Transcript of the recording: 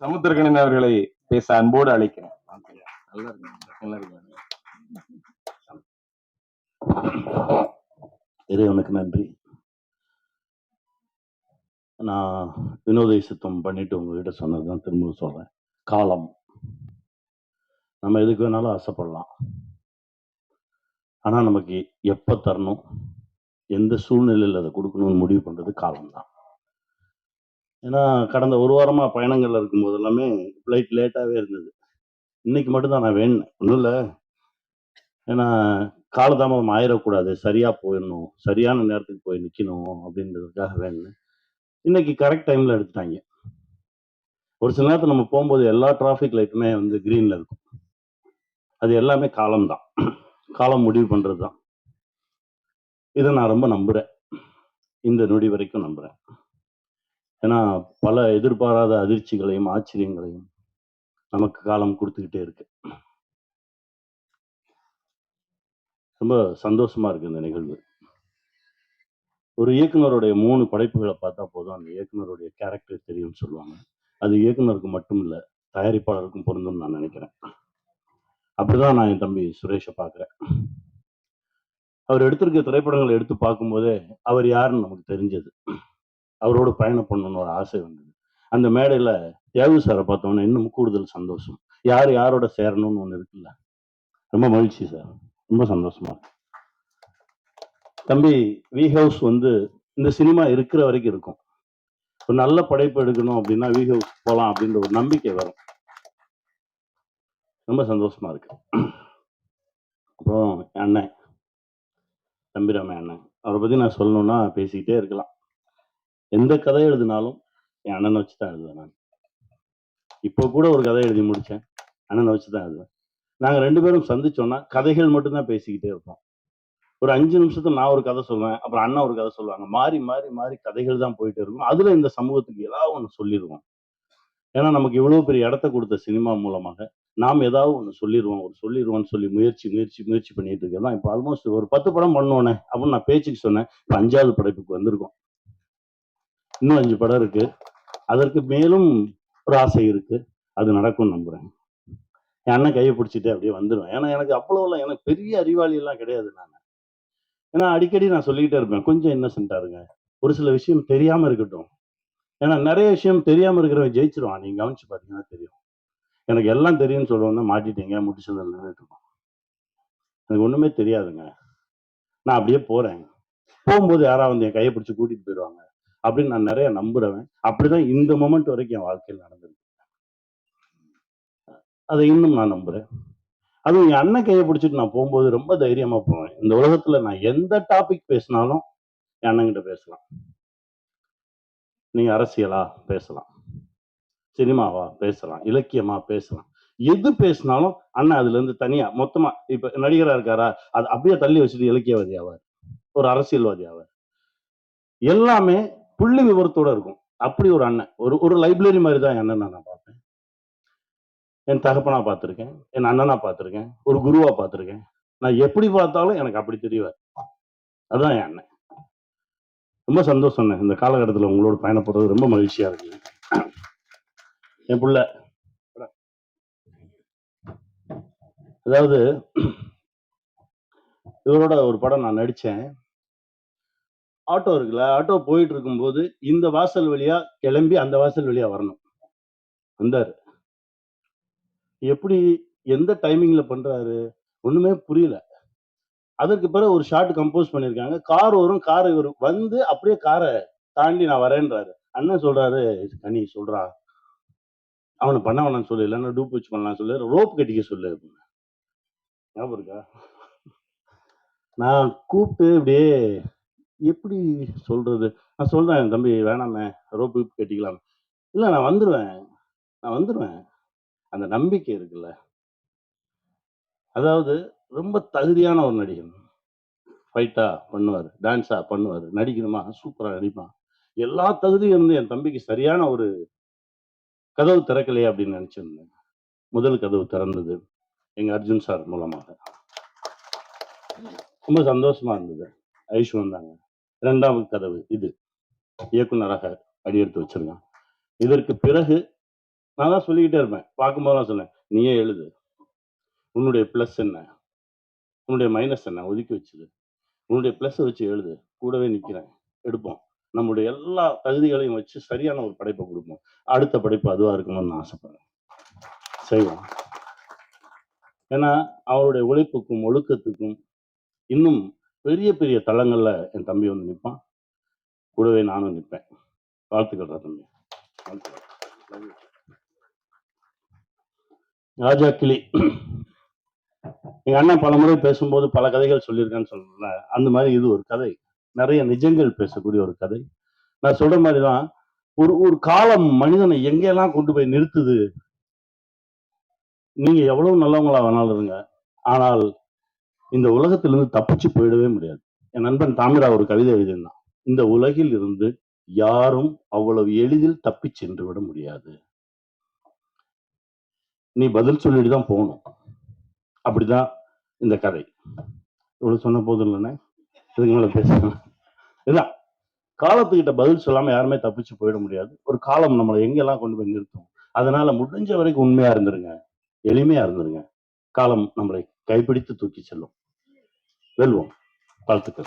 சமுத்திரகணன் அவர்களை பேச அன்போடு அழைக்கிறேன். நல்லா இருக்கு நல்லா இருக்கு இறைவனுக்கு நன்றி. நான் வினோத சுத்தம் பண்ணிட்டு உங்ககிட்ட சொன்னதுதான் திரும்ப சொல்றேன். காலம். நம்ம எதுக்கு வேணாலும் ஆசைப்படலாம். ஆனா நமக்கு எப்ப தரணும்? எந்த சூழ்நிலையில் அதை கொடுக்கணும்னு முடிவு பண்றது காலம்தான். ஏன்னா கடந்த ஒரு வாரமா பயணங்கள்ல இருக்கும்போது எல்லாமே ஃப்ளைட் லேட்டாவே இருந்தது. இன்னைக்கு மட்டும்தான் நான் வேணும் ஒன்றும் இல்லை. ஏன்னா காலதாமதம் ஆயிடக்கூடாது. சரியா போயிடணும். சரியான நேரத்துக்கு போய் நிக்கணும் அப்படின்றதுக்காக வேணும் இன்னைக்கு கரெக்ட் டைம்ல எடுத்துட்டாங்க. ஒரு சில நேரத்தில் நம்ம போகும்போது எல்லா டிராஃபிக் லைட்டுமே வந்து கிரீன்ல இருக்கும். அது எல்லாமே காலம்தான் காலம் முடிவு பண்றது தான் இதை நான் ரொம்ப நம்புறேன். இந்த நொடி வரைக்கும் நம்புறேன். ஏன்னா பல எதிர்பாராத அதிர்ச்சிகளையும் ஆச்சரியங்களையும் நமக்கு காலம் கொடுத்துக்கிட்டே இருக்கு. ரொம்ப சந்தோஷமா இருக்கு இந்த நிகழ்வு. ஒரு இயக்குனருடைய மூணு படைப்புகளை பார்த்தா போதும் அந்த இயக்குனருடைய கேரக்டர் தெரியும்னு சொல்லுவாங்க. அது இயக்குனருக்கு மட்டும் இல்ல தயாரிப்பாளருக்கும் பொருந்தும்னு நான் நினைக்கிறேன். அப்படிதான் நான் என் தம்பி சுரேஷை பார்க்குறேன். அவர் எடுத்திருக்க திரைப்படங்களை எடுத்து பார்க்கும்போதே அவர் யாருன்னு நமக்கு தெரிஞ்சது. அவரோட பயணம் பண்ணணும்னு ஒரு ஆசை வந்தது. அந்த மேடையில தியாகு சாரை பார்த்தோன்னே இன்னும் கூடுதல் சந்தோஷம். யார் யாரோட சேரணும்னு ஒன்று இருக்குல்ல? ரொம்ப மகிழ்ச்சி சார். ரொம்ப சந்தோஷமா தம்பி வி ஹவுஸ் வந்து இந்த சினிமா இருக்கிற வரைக்கும் இருக்கும். ஒரு நல்ல படைப்பு எடுக்கணும் அப்படின்னா வி ஹவுஸ் போகலாம் அப்படின்ற ஒரு நம்பிக்கை வரும். ரொம்ப சந்தோஷமா இருக்கு. அப்புறம் அண்ணன். தம்பிராம அண்ணன். அவரை பத்தி நான் சொல்லணும்னா பேசிக்கிட்டே இருக்கலாம். எந்த கதை எழுதினாலும் என் அண்ணனை வச்சு தான் எழுதுவேன் நான். இப்போ கூட ஒரு கதை எழுதி முடிச்சேன். அண்ணனை வச்சு தான் எழுதுவேன். நாங்கள் ரெண்டு பேரும் சந்திச்சோன்னா கதைகள் மட்டும்தான் பேசிக்கிட்டே இருப்போம். ஒரு அஞ்சு நிமிஷத்துல நான் ஒரு கதை சொல்லுவேன் அப்புறம் அண்ணா ஒரு கதை சொல்லுவாங்க. மாறி மாறி மாறி கதைகள் தான் போயிட்டு இருக்கும். அதுல இந்த சமூகத்துக்கு ஏதாவது ஒன்று சொல்லிடுவோம் ஏன்னா நமக்கு இவ்வளவு பெரிய இடத்த கொடுத்த சினிமா மூலமாக நாம் ஏதாவது ஒன்று சொல்லிடுவோம் ஒரு சொல்லிடுவோம்னு சொல்லி முயற்சி முயற்சி முயற்சி பண்ணிட்டு இருக்கேன். இப்போ ஆல்மோஸ்ட் ஒரு பத்து படம் பண்ணோன்னே அப்படின்னு நான் பேச்சுக்கு சொன்னேன். இப்போ அஞ்சாவது படைப்புக்கு வந்திருக்கோம். இன்னும் அஞ்சு படம் இருக்கு. அதற்கு மேலும் ஒரு ஆசை இருக்கு. அது நடக்கும்னு நம்புறேன். என் அண்ணன் கையை பிடிச்சிட்டு அப்படியே வந்துடுவேன் ஏன்னா எனக்கு அவ்வளோலாம் எனக்கு பெரிய அறிவாளி எல்லாம் கிடையாது நான். ஏன்னா அடிக்கடி நான் சொல்லிக்கிட்டே இருப்பேன் கொஞ்சம் இன்னசென்ட்டா இருங்க. ஒரு சில விஷயம் தெரியாம இருக்கட்டும். ஏன்னா நிறைய விஷயம் தெரியாம இருக்கிறவன் ஜெயிச்சிருவான். நீங்க கவனிச்சு பார்த்தீங்கன்னா தெரியும். எனக்கு எல்லாம் தெரியும்னு சொல்லுவோம் மாட்டிட்டீங்க முடிச்சு நின்றுட்டு இருக்கோம் எனக்கு ஒண்ணுமே தெரியாதுங்க. நான் அப்படியே போறேன். போகும்போது யாராவது வந்து என் கையை பிடிச்சி கூட்டிட்டு போயிடுவாங்க அப்படின்னு நான் நிறைய நம்புறவன். அப்படிதான் இந்த மொமெண்ட் வரைக்கும் என் வாழ்க்கையில் நடந்திருக்கு அதை இன்னும் நான் நம்புறேன். அதுவும் என் அண்ணன் கையை பிடிச்சிட்டு நான் போகும்போது ரொம்ப தைரியமா போவேன். இந்த உலகத்துல நான் எந்த டாபிக் பேசினாலும் என் அண்ணங்கிட்ட பேசலாம். நீங்க அரசியலா பேசலாம். சினிமாவா பேசலாம். இலக்கியமா பேசலாம். எது பேசினாலும் அண்ணன் அதுல இருந்து தனியா மொத்தமா இப்ப நடிகரா இருக்காரா அது அப்படியே தள்ளி வச்சுட்டு இலக்கியவாதி ஆவார். ஒரு அரசியல்வாதி ஆவார். எல்லாமே புள்ளி விவரத்தோட இருக்கும். அப்படி ஒரு அண்ணன். ஒரு ஒரு லைப்ரரி மாதிரி தான் என் அண்ணன் நான் பார்ப்பேன் என் தகப்பனா பார்த்துருக்கேன். என் அண்ணனா பார்த்துருக்கேன். ஒரு குருவா பார்த்துருக்கேன். நான் எப்படி பார்த்தாலும் எனக்கு அப்படி தெரியவார் அதுதான் என் அண்ணன். ரொம்ப சந்தோஷம் இந்த காலகட்டத்தில் உங்களோட பயணப்படுறது ரொம்ப மகிழ்ச்சியா இருக்கு என் புள்ள. அதாவது இவரோட ஒரு படம் நான் நடித்தேன். ஆட்டோ இருக்குல்ல ஆட்டோ போயிட்டு இருக்கும்போது இந்த வாசல் வழியா கிளம்பி அந்த வாசல் வழியா வரணும். வந்தாரு. எப்படி எந்த டைமிங்ல பண்றாரு? ஒண்ணுமே புரியல. அதற்கு பிறகு ஒரு ஷார்ட் கம்போஸ் பண்ணியிருக்காங்க. கார் வரும் கார் வரும். வந்து அப்படியே காரை தாண்டி நான் வரேன்றாரு. அண்ணன் சொல்றாரு கனி சொல்றா. அவனை பண்ண வேணாம்னு சொல்லு. இல்லைன்னா டூப் வச்சு பண்ணலாம் சொல்லு. ரோப் கட்டிக்க சொல்லு. அப்படின்னு. ஞாபகம் இருக்கா? நான் கூப்பிட்டு இப்படியே எப்படி சொல்றது? நான் சொல்றேன் தம்பி வேணாமே ரோப்பு கட்டிக்கலாம். இல்ல நான் வந்துடுவேன் நான் வந்துடுவேன் அந்த நம்பிக்கை இருக்குல்ல? அதாவது ரொம்ப தகுதியான ஒரு நடிகன். ஃபைட்டா பண்ணுவார் டான்ஸா பண்ணுவார் நடிக்கணுமா? சூப்பராக நடிப்பான். எல்லா தகுதியும் இருந்து என் தம்பிக்கு சரியான ஒரு கதவு திறக்கலையே அப்படின்னு நினச்சிருந்தேன். முதல் கதவு திறந்தது எங்கள் அர்ஜுன் சார் மூலமாக. ரொம்ப சந்தோஷமா இருந்தது. ஐஷு வந்தாங்க. இரண்டாவது கதவு இது. இயக்குனராக அடியெடுத்து வச்சிருக்கான். இதற்கு பிறகு நான் தான் சொல்லிக்கிட்டே இருப்பேன். பார்க்கும்போது தான் சொன்னேன் நீயே எழுது. உன்னுடைய ப்ளஸ் என்ன? உன்னுடைய மைனஸ் என்ன? ஒதுக்கி வச்சுது உன்னுடைய ப்ளஸ்ஸை வச்சு எழுது. கூடவே நிற்கிறேன் எடுப்போம். நம்முடைய எல்லா தகுதிகளையும் வச்சு சரியான ஒரு படைப்பை கொடுப்போம். அடுத்த படைப்பு அதுவாக இருக்கணும்னு நான் ஆசைப்படுறேன். செய்வோம். ஏன்னா அவருடைய உழைப்புக்கும் ஒழுக்கத்துக்கும் இன்னும் பெரிய பெரிய தளங்களில் என் தம்பி வந்து நிற்பான் கூடவே நானும் நிற்பேன் வாழ்த்துக்கள் தம்பி ராஜா கிளி. எங்க அண்ணன் பல முறை பேசும்போது பல கதைகள் சொல்லியிருக்கேன்னு சொல்லல அந்த மாதிரி இது ஒரு கதை. நிறைய நிஜங்கள் பேசக்கூடிய ஒரு கதை. நான் சொல்ற மாதிரி தான் ஒரு ஒரு காலம் மனிதனை எங்கெல்லாம் கொண்டு போய் நிறுத்துது? நீங்க எவ்வளவு நல்லவங்களா வேணாலும் இருங்க. ஆனால் இந்த உலகத்திலிருந்து தப்பிச்சு போயிடவே முடியாது. என் நண்பன் தாமிரா ஒரு கவிதை எழுதியிருந்தான். இந்த உலகில் இருந்து யாரும் அவ்வளவு எளிதில் தப்பி சென்று விட முடியாது. நீ பதில் சொல்லிட்டு தான் போகணும். அப்படிதான் இந்த கதை. இவ்வளவு சொன்ன போதும் இல்லைண்ணே. இதுக்கு மேலே பேசலாம். இதுதான். காலத்துக்கிட்ட பதில் சொல்லாம யாருமே தப்பிச்சு போயிட முடியாது. ஒரு காலம் நம்மளை எங்கெல்லாம் கொண்டு போய் நிறுத்தும். அதனால முடிஞ்ச வரைக்கும் உண்மையா இருந்துருங்க. எளிமையா இருந்துருங்க. காலம் நம்மளை கைப்பிடித்து தூக்கி செல்லும். வெல்வோம். வாழ்த்துக்கள்.